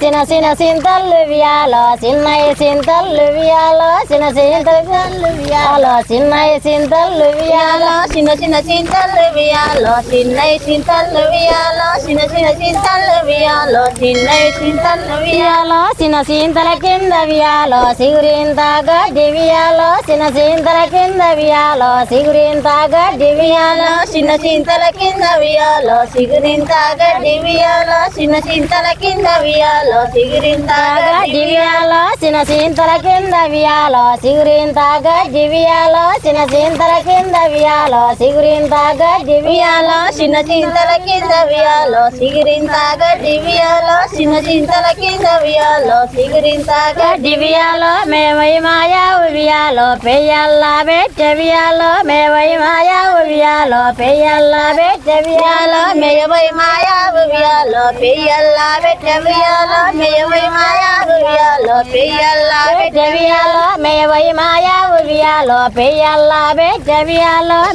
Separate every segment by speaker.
Speaker 1: చిన్న చిన్న చింతలు వియాలో చిన్నయ్య చింతలు వియాలో చిన్న చింతలు వియాలో చిన్నయ్య చింతలు వియాలో
Speaker 2: చిన్న చిన్న చింతలు వియాలో చిన్నవి చింతలు వియాలో చిన్న చిన్న చింతలు వియాలో చిన్నవి చింతలు వియాలో
Speaker 1: వియాలో చిన్న చింతల కింద వియాలో సిగురింత గడ్డి వియాలో చిన్న చింతల కింద వియాలో సిగురింత గడ్డి వియాలో
Speaker 2: చిన్న చింతల కింద వియాలో సిగురింత గడ్డి వియాలో చిన్న చింతల కింద వియాలో. సిగురింత
Speaker 1: గడ్డి వియాలో చిన్న చింతల కింద వియాలో సిగురింత గడ్డి వియాలో చిన్న చింతల కింద వియాలో సిగురింత గడ్డి వియాలో
Speaker 2: చిన్న చింతల కింద వియాలో సిగురింత గడ్డి చిన్న చింతల కింద వియాలో సిగురింత గడ్డి
Speaker 1: గడ్డి మాయా ఉవియాలో పెయ్యల్లా బెట్ట మేమై మేవై మాయా ఉవియాలో పెయ్యల్లా బెట్ట
Speaker 2: మేమై మాయా ఉవియాలో పెయ్యల్లా పెట్ట వియాలో మాయా వియాలో పెయ్యల్లా
Speaker 1: బెట్ట మేవై మాయా వియాలో పెయ్యల్లా బెట్ట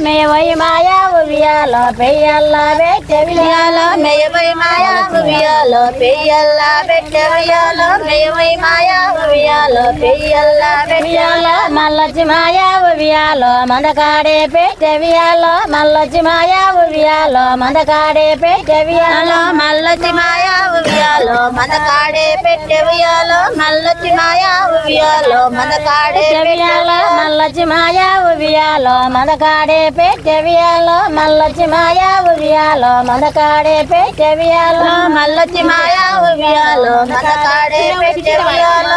Speaker 1: మేవై మాయా వియాలో పెయ్యల్లా బెట్ట వియాలో
Speaker 2: వియాలో మాయా వియాలో పెయ్యల్లా పెట్ట మాయా పెయ్యల్లా
Speaker 1: మల్లచ్చి మాయా వియాలో మందకాడే మల్లచ్చి మాయా వియాలో మందకాడే
Speaker 2: మాయా కాడే పెట్టె వియాలో మల్లొచ్చి మాయా వియాలో మన కాడే
Speaker 1: వియాలో మల్లచ్చి మాయా వియాలో మందకాడే పెట్ట వియాలో మల్లచ్చి మాయా వియాలో మందకాడే పెట్ట వియాలో
Speaker 2: మల్లొచ్చి మాయా వియాలో మన కాడే పెట్టె వియాలో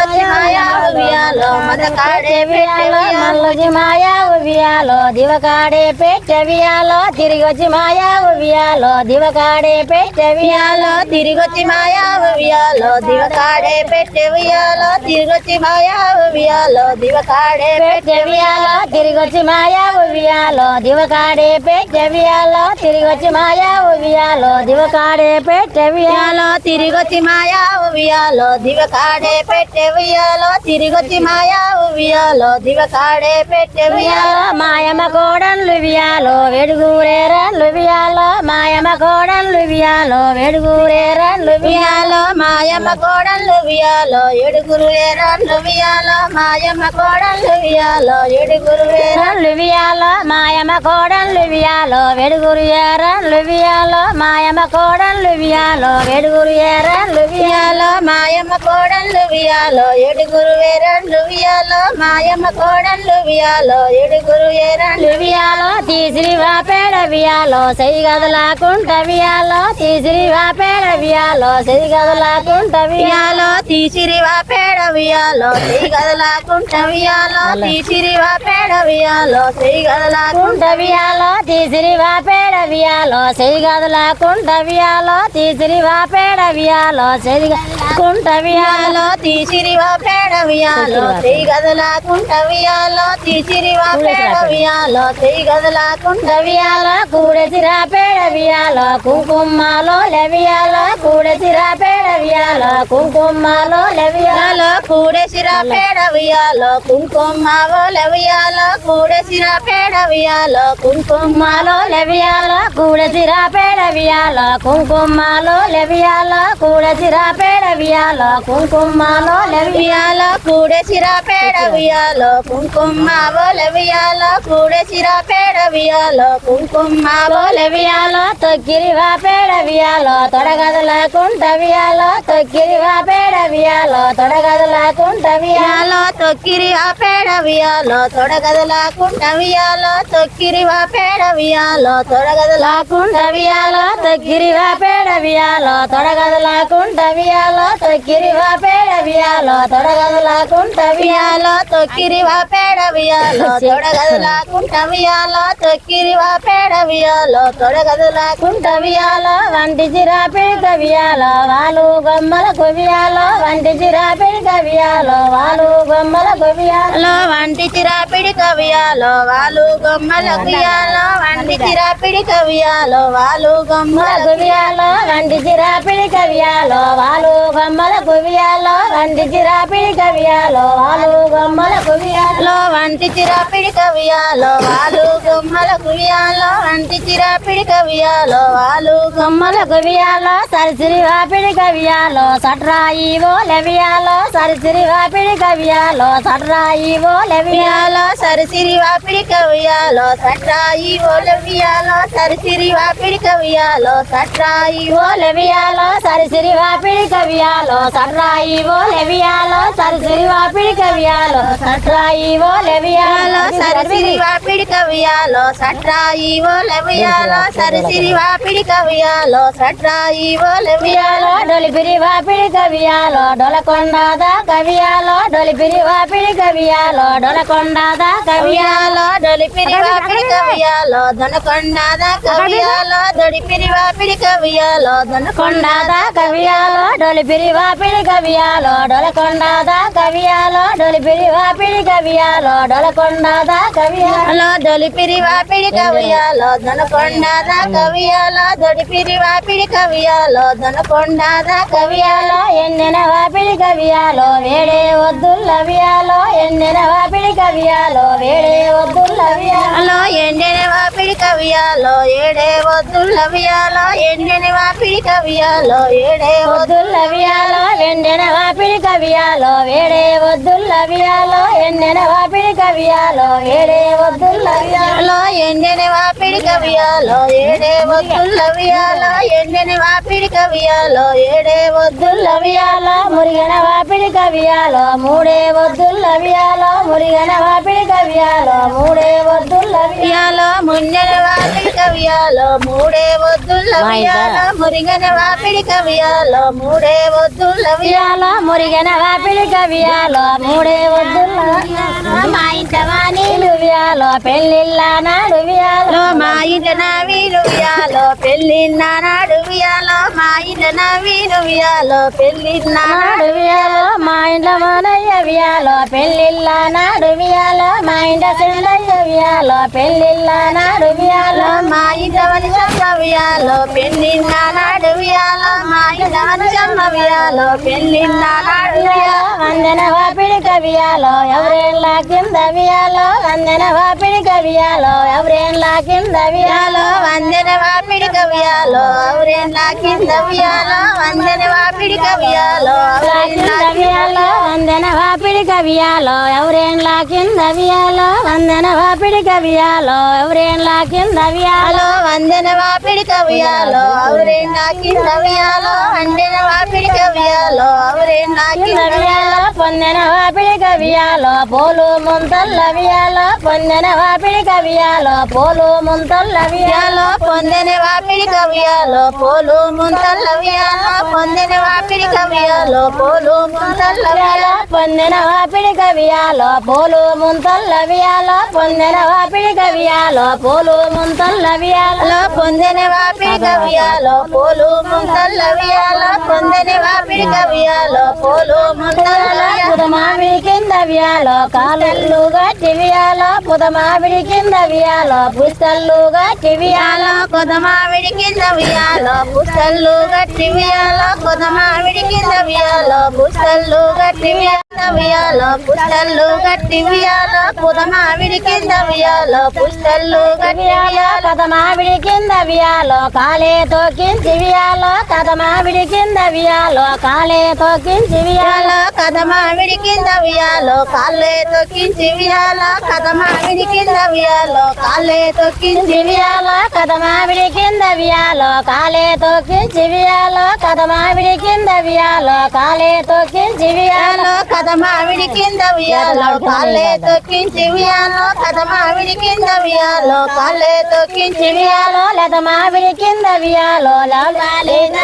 Speaker 2: మల్లొచ్చి మాయా వియాలో మన కాడే పెట్టె
Speaker 1: వియాలో మాయా వియాలో దివకాడే పెట్ట వియాలో తిరిగి వచ్చి మాయా వియాలో దివకాడే పెట్ట వియాలో
Speaker 2: వియాలో తిరిగొచ్చి మాయా వియాలో దివకాడే పెట్టె వియాలో తిరిగొచ్చి మాయా వియాలో దివకాడే
Speaker 1: పెట్ట వియాలో తిరిగి వచ్చి మాయా వియాలో దివకాడే పెట్ట వియాలో తిరిగి వచ్చి మాయా వియాలో దివకాడే పెట్ట వియాలో
Speaker 2: వియాలో తిరిగొచ్చి మాయా ఉయ్యాలో దివకాడే పెట్టె ఉయ్యాలో తిరిగొచ్చి మాయా ఉయ్యాలో దివకాడే పెట్టె ఉయ్యాలో.
Speaker 1: మాయమ్మ కోడన్లు వియాలో వెడుగురే రన్లు వియాలో మాయమ్మ కోడన్లు వియాలో వెడుగురే రన్లు వియాలో
Speaker 2: ఉయ్యాలో మాయమ్మ కోడళ్ళు ఉయ్యాలో ఏడుగురు ఏరాళ్ళు ఉయ్యాలో మాయమ్మ కోడళ్ళు ఉయ్యాలో ఏడుగురు ఏరా
Speaker 1: రన్లు వియాలో మాయమ్మ కోడన్లు వియాలో వెడుగురు ఏరన్లు వియాలో మాయమ్మ కోడన్లు వియాలో వెడుగురు ఏరన్లు
Speaker 2: ఉయ్యాలో మాయమ్మ కోడళ్ళు ఉయ్యాలో ఏడుగురు ఏరాళ్ళు వియాలో మాయమ్మ కోడళ్ళు వియాలో ఏడుగురు ఏరాళ్ళు
Speaker 1: వియాలో తీసిరి వాపేడ వియాలో సెయ్యి గదలాకుంట వియాలో తీసిరి వాపేడ వియాలో సెయ్యి గదలాకుంట వియాలో
Speaker 2: తీసిరి తీసిరివా పేడ వియాలో తీగదలాకుంట వియాలో తీసిరివా పేడ వియాలో తీగదలాకుంట
Speaker 1: కుంట వియాలో తీసిరి వాపేడ వియాలో సెయ్యి గదలాకుంట వియాలో తీసిరి వాపేడ వియాలో సెయ్యి కుంట వియాలో
Speaker 2: తీసిరి తీసిరివా పేడ వియాలో తీగదలాకుంట వియాలో తీసిరివా పేడ వియాలో తీగదలాకుంట
Speaker 1: వియాలో కూడసిరా పేడ వియాలో కుంకుమాలో లెవియాలో కూడసిరా పేడ వియాలో కుంకుమాలో లెవియాలో
Speaker 2: వియాలో కూడేసిరా పేడ వియాలో కుంకుమ వియాలో కూడేసిరా పేడ వియాలో కుంకుమ
Speaker 1: మాలో లెవియాలో కూడసిరా పేడ వియాలో కుంకుమాలో లెవియాలో కూడసిరా పేడ వియాలో కుంకుమాలో కూడే
Speaker 2: వియాలో కూడేసిరా పేడ వియాలో కుంకుమ కూడే కూడేసిరా పేడ వియాలో కుంకుమ
Speaker 1: లెవియాలో తొక్కిరివా పేడ వియాలో తొడగదలాకుంట వియాలో తొక్కిరివా పేడ వియాలో తొడగదలాకుంట వియాలో
Speaker 2: తొక్కిరివా పేడ వియాలో తొడగదలాకుంట వియాలో తొక్కిరివా పేడ వియాలో
Speaker 1: తొడగదలాకుంట వియాలో తొక్కిరివా పేడ వియాలో తొడగదలాకుంట వియాలో తొక్కిరివా పేడ వియాలో తొడగదలాకుంట వియాలో
Speaker 2: తొక్కిరివా పేడ వియాలో తొడగదలాకుంట వియాలో తొక్కిరివా పేడ వియాలో తొడగదలాకుంట
Speaker 1: కుంట వంటి చిరా పిడక వాళ్ళు గొమ్మల కొవియాలో వంటి చిరా పిడక వాళ్ళు గొమ్మల కొవియాలో
Speaker 2: వంటి చిరాపిడి కవియాలో వాళ్ళు గొమ్మల గుయాలో వంటి చిరాపిడి కవియాలో వాళ్ళు గొమ్మల
Speaker 1: కొవియాలో వంటి చిరా పిడక వియాలో వాళ్ళు గమ్మల కువియాలో వంటి చిరాపిడి కవియాలో వాలు గమ్మల కువియాలో
Speaker 2: వంటి చిరాపిడి కవియాలో వాలు గుమ్మల కువియాలో వంటి చిరాపిడి కవియాలో వాలు
Speaker 1: గమ్మల కువియాలో సరిసిరి వాపిడి కవియాలో సట్రాయి ఓ లెవియాలో సరిసిరి వాపిడి కవియాలో సట్రాయి ఓ లెవియాలో
Speaker 2: వియాలో సరిసిరి వాపిడి కవియాలో సట్రాయి ఓలవియాలో సరిసిరి వాపిడి కవియాలో సట్రాయి
Speaker 1: ఓలవియాలో సరిసిరి వాపిడి కవియాలో సట్రాయి ఓలవియాలో సరిసిరి వాపిడి కవియాలో సట్రాయి
Speaker 2: ఓలవియాలో సరిసిరి వాపిడి కవియాలో సట్రాయి ఓలవియాలో సరిసిరి వాపిడి కవియాలో సట్రాయి ఓలవియాలో
Speaker 1: కవియాలో డొలిపిరి వాపిడి కవియాలో డొలకొండదా కవియాలో డొలిపిరి వాపిడి కవియాలో డొలకొండదా కవియాలో
Speaker 2: డొలిపిరి వాపిడి కవియాలో దొనకొండాద కవియాలో దొడిపిరి వాపిడి కవియాలో దొనకొండాద
Speaker 1: కొండదా కవియాలో డొలిపిరి వాపిడి కవియాలో డొలకొండదా కవియాలో డొలిపిరి వాపిడి కవియాలో డొలకొండదా కవియాలో
Speaker 2: దొలిపిరి వాపిడి కవియాలో దొనకొండాద కవియాలో దొడిపిరి వాపిడి కవియాలో దొనకొండాద
Speaker 1: కవియాలో ఎన్నెన వాపిడి కవియాలో వేడే వద్దుల్లవియాలో ఎన్నెన వాపిడి కవియాలో వేడే వద్దుల్లవియాలో
Speaker 2: కవియాలో ఎండెని వాపిడి కవియాలో ఏడే వద్దులవియాలో ఎండెని వాపిడి కవియాలో ఏడే
Speaker 1: వద్దుల్లవియాలో ఎండెన వాపిడి కవియాలో వేడే వద్దుల్లవియాలో ఎన్నెన వాపిడి కవియాలో ఏడే వద్దుల్లవియాలో
Speaker 2: లో ఎండెని వాపిడి కవియాలో ఏడే వద్దులవియాలో ఎండెని వాపిడి కవియాలో ఏడే
Speaker 1: వద్దుల్లవియాలో మురిగన వాపిడి కవియాలో మూడే వద్దుల్లవియాలో మురిగన వాపిడి కవియాలో మూడే వద్దుల్లవియాలో
Speaker 2: వద్దులవియాలో ముండెని వాపిడి కవియాలో మూడే వద్దులవియాలో మురిగన వాపిడి కవియాలో మూడే వద్దులవియాలో
Speaker 1: వియాలో మురిగన వాపిడి కవియాలో మూడే వద్దుల్ల
Speaker 2: మా ఇంట వాణి
Speaker 1: వియాలో పెళ్ళిళ్ళ నాడు వియాలో.
Speaker 2: లో మా ఇంట నవీను వియాలో పెళ్ళి నాడు వియాలో. మా ఇంట నవీను వియాలో పెళ్ళి నాడు
Speaker 1: నాడు వియాలో మా ఇంట్లో మనయ్య వియాలో పెళ్ళిళ్ళ నాడు వియాలో. మా ఇంట చెల్లయ్య వియాలో పెళ్ళిళ్ళ నాడు వియాలో.
Speaker 2: మా ఇంట వనిజమ్మ వియాలో పెళ్ళి నాడు వియాలో. మా వియాలో పెళ్ళి
Speaker 1: వందన వాపిడి కవియాలో ఎవరేళ్ళ కింద వియాలో వందన వాపిడి కవియాలో ఎవరేళ్ళ కింద వియాలో
Speaker 2: వందన వాపిడి కవియాలో ఔరేండ్ల కింద వియాలో వందన వాపిడి కవియాలో
Speaker 1: వందన వాపిడి కవియాలో ఎవరేళ్ళ కింద వియాలో వందన వాపిడి కవియాలో ఎవరేళ్ళ కింద వియాలో
Speaker 2: వందన వాపిడి కవియాలో కింద వియాలో వందన వాపిడి కవియాలో ఔరేండ్ల
Speaker 1: కింద
Speaker 2: కింద
Speaker 1: వియాలో పొందెన వాపిడి కవియాలో పోలు ముంతల్ల వియాలో పొందెన వాపిడి కవియాలో పోలు ముంతల్ల వియాలో
Speaker 2: పొందెన వాపిడి కవియాలో పోలు ముంతల్ల వియాలో పొందెన వాపిడి కవియాలో పోలు ముంతల్ల
Speaker 1: వియాలో పొందెన వాపిడి కవియాలో పోలు ముంతల్ల వియాలో పొందెన వాపిడి కవియాలో పోలు ముంతల్ల వియాలో
Speaker 2: పొందెన వాపిడి కవియాలో పోలు ముంతల్ల పొందని వాపిడి కవ్యాలో పోలు ముంతల్ల
Speaker 1: పుదమావిడి కింద వ్యాలో కాలల్లుగా చెవియాలో పుదమావిడి కింద వ్యాలో పుస్తల్లుగా చెవియాలో వియాలో
Speaker 2: కొదమావిడి కింద వ్యాలో పుస్తల్లుగా చెవియాలో వియాలో కొదమావిడి కింద వ్యాలో పుస్తల్లుగా గట్టి వియాలో వియాలో పుస్తల్లు గట్టి వియాలో కొదమావిడి కింద వియాలో పుస్తల్లు గట్టి
Speaker 1: వియాలో
Speaker 2: వియాలో
Speaker 1: కథమావిడి కింద వియాలో కాలేతో కించి వియాలో కథమావిడి కింద వియాలో కాలేతో కించి వియాలో
Speaker 2: కదమావిడి కింద వియాలో కాళ్ళే తొక్కించి వియాలో కదమావిడి కింద వియాలో కాళ్ళే తొక్కించి
Speaker 1: వియాలో కథమావిడి కింద వియాలో కాలేతో కించి వియాలో కథమావిడి వియాలో
Speaker 2: కింద ఉయ్యాలో కాళ్ళే తొక్కించి ఉయ్యాలో కథ మామిడి కింద ఉయ్యాలో కాళ్ళే తొక్కించి ఉయ్యాలో
Speaker 1: లేద మామిడి కింద వియాలో లేదా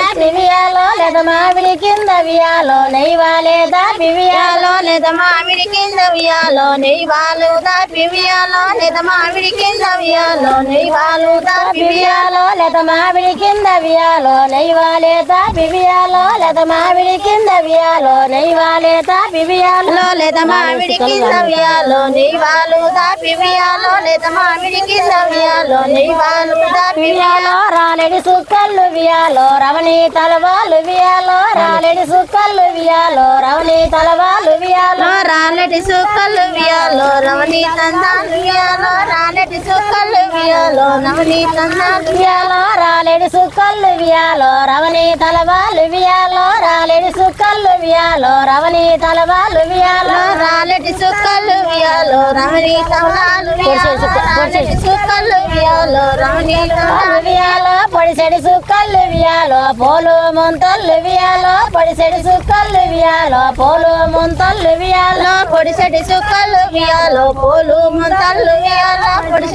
Speaker 1: లేద మామిడి కింద ఉయ్యాలో నెయ్వాలేదా పివియాలో
Speaker 2: వియాలో మామిడి కింద వియాలో వాళ్ళు దాపి వియాలో లేదా మామిడి కింద వియాలో నెయ్వాలు దాపి వియాలో
Speaker 1: వియాలో లెదమావిడి కింద వియాలో నెయ్వాలేదా వియాలో లెదమావిడి కింద వియాలో నెయ్వాలేదా వియాలో
Speaker 2: లేత మామిడి కింద వియాలో నీవాలు దాపి వియాలో లేత మామిడి కింద వియాలో నెయ్యి వాళ్ళు
Speaker 1: వియాలో రాలేడి సుక్కళ్ళు వియాలో రవణి తలవాలు వియాలో రాలేడి సుక్కళ్ళు వియాలో రవణి తలవాలు వియాలో
Speaker 2: రాలటి సుక్కలు వియాలో రవణి తందాలు వియాలో రాలటి సుక్కలు వియాలో రమణి తందాలు
Speaker 1: వియాలో రాలేడి సుక్కళ్ళు వియాలో రవణి తలవాలు వియాలో రాలేడి సుక్కళ్ళు వియాలో రవణి తలవాలు వియాలో
Speaker 2: రాలటి సుక్కలు వియాలో రవణి తలవాలు వియాలో రాలటి సుక్కలు వియాలో రవణి
Speaker 1: వియాలో పొడిసెడి సుక్కల్లు వియాలో పోలు ముంతల్లు వియాలో పొడిసెడి సుక్కల్లు వియాలో పోలు ముంతల్లు వియాలో
Speaker 2: పొడిసటి సుక్కల్లు వియాలో పోలు ముంతల్లు వియాలో.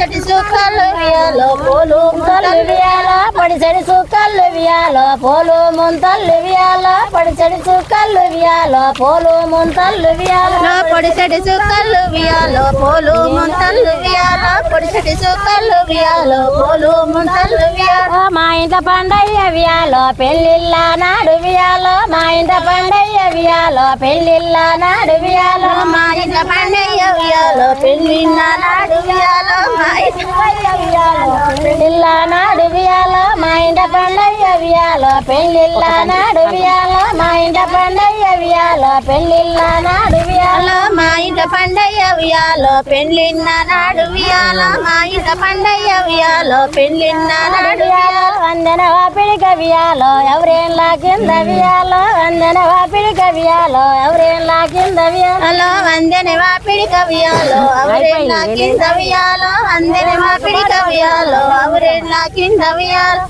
Speaker 2: పొడిసటి సుక్కలు వియాలో పోలు
Speaker 1: ముంతల్లు వియాలో పొడిసెడి సుక్కళ్ళు వియాలో పోలు ముంతల్లు వియాలో పొడిసెడి సుక్కళ్ళు వియాలో పోలు ముంతల్లు వియాలో
Speaker 2: పొడిసటి సుక్కలు వియాలో పోలు ముంతల్లు వియాలో పొడిసటి సుక్కలు వియాలో పోలు ముంతల్లు వియాలో
Speaker 1: మా ఇంట పండయ్య వియాలో పెళ్ళిళ్ళ నాడు వియాలో మా ఇంట పండయ్య వియాలో పెళ్ళిళ్ళ నాడు వియాలో
Speaker 2: మా ఇంట పండయ్య వియాలో పెళ్ళిన్న నాడు వియాలో మా
Speaker 1: పెళ్ళిళ్ళ నాడు వియాలో మా ఇంట పండయ్య వియాలో పెళ్ళిళ్ళ నాడు వియాలో మా ఇంట పండయ్య వియాలో పెళ్ళిళ్ళ నాడు
Speaker 2: వియాలో మా ఇంట పండయ్య వియాలో పెళ్ళిన్న నాడు వియాలో మా ఇంట పండయ్య వియాలో పెళ్ళిన్న నాడు
Speaker 1: వియాలో వందన వాపిడిక వియాలో ఎవరేళ్ళ కింద వియాలో వందన వాపిడిక వియాలో ఎవరేళ్ళ కింద వియాలో
Speaker 2: హలో వందెన వాపిడి కవియాలో అవరేళ్ళ కింద వియాలో వందెన వాపిడి కవియాలో అవరేళ్ళ కింద వియాలో